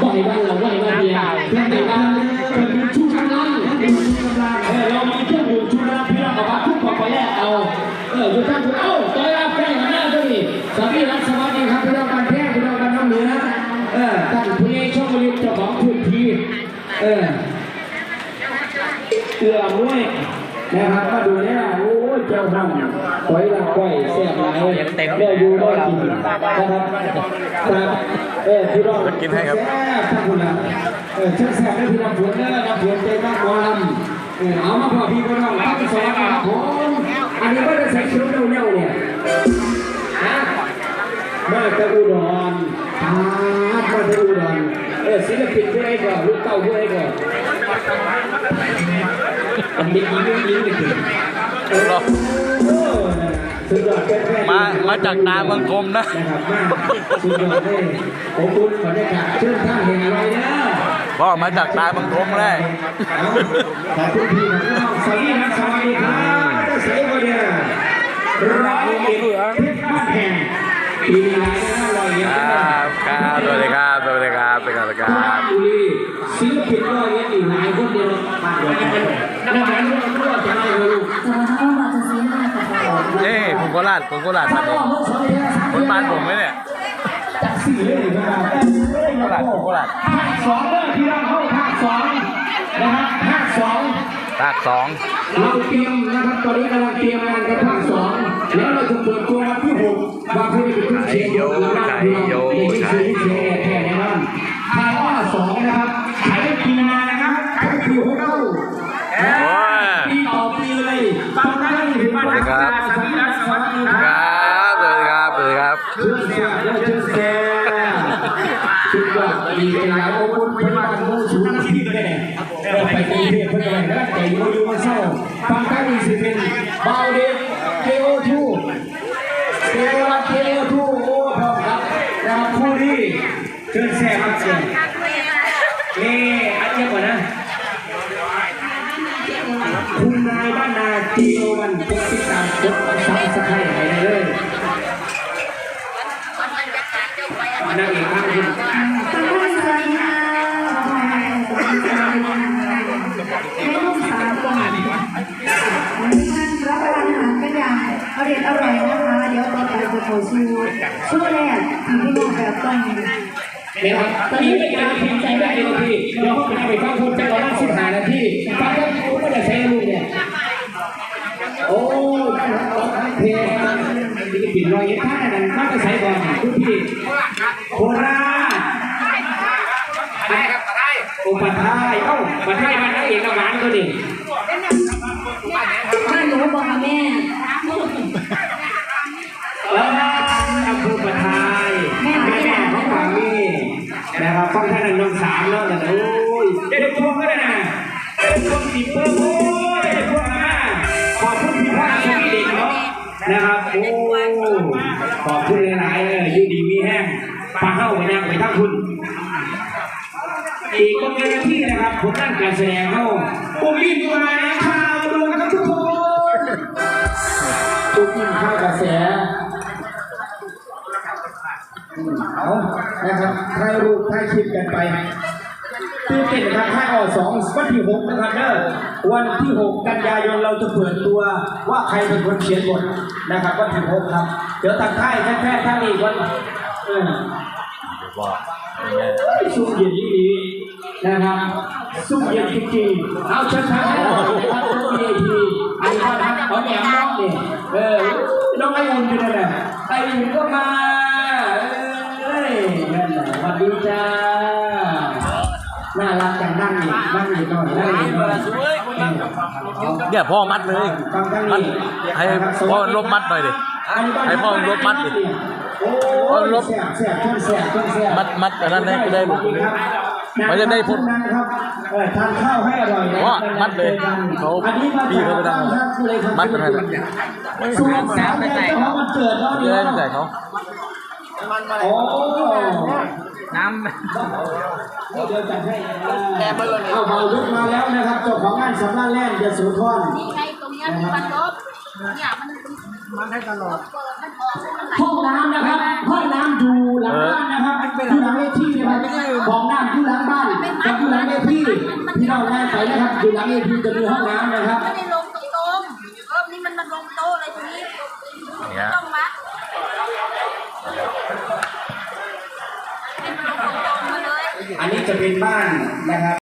บ่อยบ้านเราบ่อยบ้านเดียวเพื่อนในบ้านเครื่องดื่มชูกำลังเออเรามีเครื่องดื่มชูกำลังพี่น้องกับว่าทุกคนไปแลกเอาเอออยู่ท่านเอ้าต่อยรับแป้งหน้าด้วยนี่สวัสดีครับสวัสดีครับพี่น้องกันแท้พี่น้องกันน้ำเหนือเออท่านผู้ใหญ่ช่องบริษัทเจ้าของพื้นที่เออเกลือมวยนะครับมาดูเนี่ยโอ้ยเจ้าทำปล่อยละก้อยแซ่บหลายเดี๋ยวอยู่ได้กินนะครับ เออพี่น้องกินให้ครับแซ่บท่านผู้นำเออเชิญแซ่บให้พี่น้องผลเด้อนะผลใจมากกว่าลำเออเอามาพอพี่พี่น้องรับสอนนะครับผมอันนี้ก็จะใส่ชุดเร็วๆเนี่ยฮะมาจากอุดรอ่ามาจากอุดรเออศิลปินผู้ใดก่อนลูกเต้าผู้ใดก่อนมันมียิ้มยิ้มไปถึงสุดยอดแค่ มามาจากนาเมืองกรมนะนะครับมาสุดยอดเลยผมคุณบรรยากาศเชิญท่านเห็นอะไรนะพ่อมาจากนาเมืองกรมเลยขอบคุณพี่น้องสวัสดีครับสวัสดีครับจะเสียบเดียวร้อยเอ็ดเพชรบ้านแพงปีนี้นะร้อยเอ็ดครับครับสวัสดีครับสวัสดีครับเป็นไงล่ะครับบุรีศิลปินร้อยเอ็ดอีกหลายคนเดียวนักร้องนักร้องจะได้รู้จะมาเข้ามาจะซื้อมาแต่ก่อนเอ้ผม โคราชผมโคราชครับผมคนบ้านผมไหมเนี่ยจักสี่เลยนะครับโคราชผมโคราชภาคสองเด้อที่เราเข้าภาคสองนะครับภาคสองภาคสองเราเตรียมนะครับตอนนี้กำลังเตรียมงานกันภาคสองแล้วเราจะเปิดตัววันที่หกวันที่เป็นขึ้นเชียงนะครับในที่ชื่อที่เชียงแค่นี้นะภาคว่าสองนะครับขายได้ปีนานะครับขายได้ปีหกเข้า โอ้ย ปีต่อปีเลยฟังได้ถึงบ้านสวัสดีครับสวัสดีค ครับ รับสวัสดีครับสวัสดีครับ เชื่อเสียและเชื่อเสีย ชุดยอดดีเป็นหลายองค์เป็นบ้านมุ่งสูงที่แน่ไปกรุงเทพเพื่อนไรแล้วแต่อยู่อยู่มาเศร้าฟังท่านอีสิเป็นเบาเด็กเกโอทูเกโอวัดเกโอทูโอ้พร้อมครับนะครับผู้ที่เชิญแซ่ครับเสียนี่อันเดียวก่อนะคุณนายบ้านนาจีโอวันกดติดตามกดซับสไคร นรับประทานอาหารกันอย่างอยอร่อยนะคะ เดี๋ยวต่อไปจะขอชูช่วงแรกที่พี่น้องแบบต้องเดี๋ยวตอนนี้เป็นการพิมพ์ใจได้เลยพี่เดี๋ยวเขาไปฟังคุณจะรอนั่งสิบห้านาทีฟังแล้วคุณก็จะใช้ลูกเนี่ย โอ้ยเพลงนี่ปิด รอยยิ้มท่านั้นน่าจะใช้ก่อนคุณพี่โคราชได้ครับได้โอ้ปัทายเอ้าปัทายมันนักเอกหวานตัวนี้ท่านหนูบอกค่ะแม่เอออำเภอปัทายแม่แม่ของฝั่งนี้นะครับฟังท่านนั้นน้องสามเนาะแต่โอ้ยเด็กพวกก็ได้นะเด็กพวกสีเพิ่มโอ้ยเด็กพวกมาขอบคุณพี่พ่อสวีเด็กเนาะนะครับโอ้ขอบคุณหลายๆเลยอยู่ดีมีแห้ง ปลาเข้าไปนั่งไปทั้งคุณอีกก็เป็นที่นะครับผลด้านการแสดงเขาอุ้มยิ้มมาข่าวดูนะครับทุกคนอุ้มยิ้มข้ากระแสอืมเอานะครับถ่ายรูปถ่ายคลิปกันไปตื่นเต้นนะครับถ่าออกสองวันที่หกนะครับเด้อวันที่หกกันยายนเราจะเปิดตัวว่าใครเป็นคนเขียนบทนะครับวันที่หกครับ เดี๋ยวตัดท้ายแค่ๆท่านอีกวัน บอกซุ่มเย็นดีๆนะครับซุ่มเย็นจริงๆเอาชัดๆให้หน่อยนะครับซุ่มเย็นดีอันนี้ก็ทักเอาแหนมน้องเนี่ยเออน้องไอ้อุ่นเป็นอะไรไอ้อุ่นก็มาเอ้ยนั่นแหละสวัสดีจ้าน่ารักจังนั่งอยู่นั่งอยู่หน่อยนั่งอยู่หน่อยเนี่ยพ่อมัดเลยฟังทางมัดนี้ให้พ่อลบมัดหน่อยดิให้พ่อลบมัดดิ โอ้พ่อลบแสบแสบทุ่งแสบทุ่งแสบมัดมัดอันนั้นให้ได้ลูกมันจะได้ผลครับเออทานข้าวให้อร่อยนะว่ามัดเลยเขาอันนี้มาพี่จากเขาไปดังบ้านครับเลยครับมัดไปให้เลยสูตรสามเนี่ยเจ้าของวันเกิดเนาะจะได้ไม่ใส่เขาโอ้น้ำเดี๋ยวจัดให้แกเบอร์เลยเอาเบาลุกมาแล้วนะครับเจ้าของงานสำนักแล่นจะสูทอนนี่ไงตรงเนี้ยมีมันลบเนี่ยมันมันให้ตลอด เปิดมันออกมันไหลห้องน้ำนะครับ ห้องน้ำอยู่หลังบ้านนะครับอยู่หลังเวทีนะครับบอกพี่น้องงานไปนะครับอยู่หลังเอพีจะมีห้องน้ำนะครับไม่ได้ลงตรงๆรอบนี้มันมันลงโต๊ะเลยทีนี้เนี่ยต้องมัดให้มันลงตรงๆมาเลยอันนี้จะเป็นบ้านนะครับ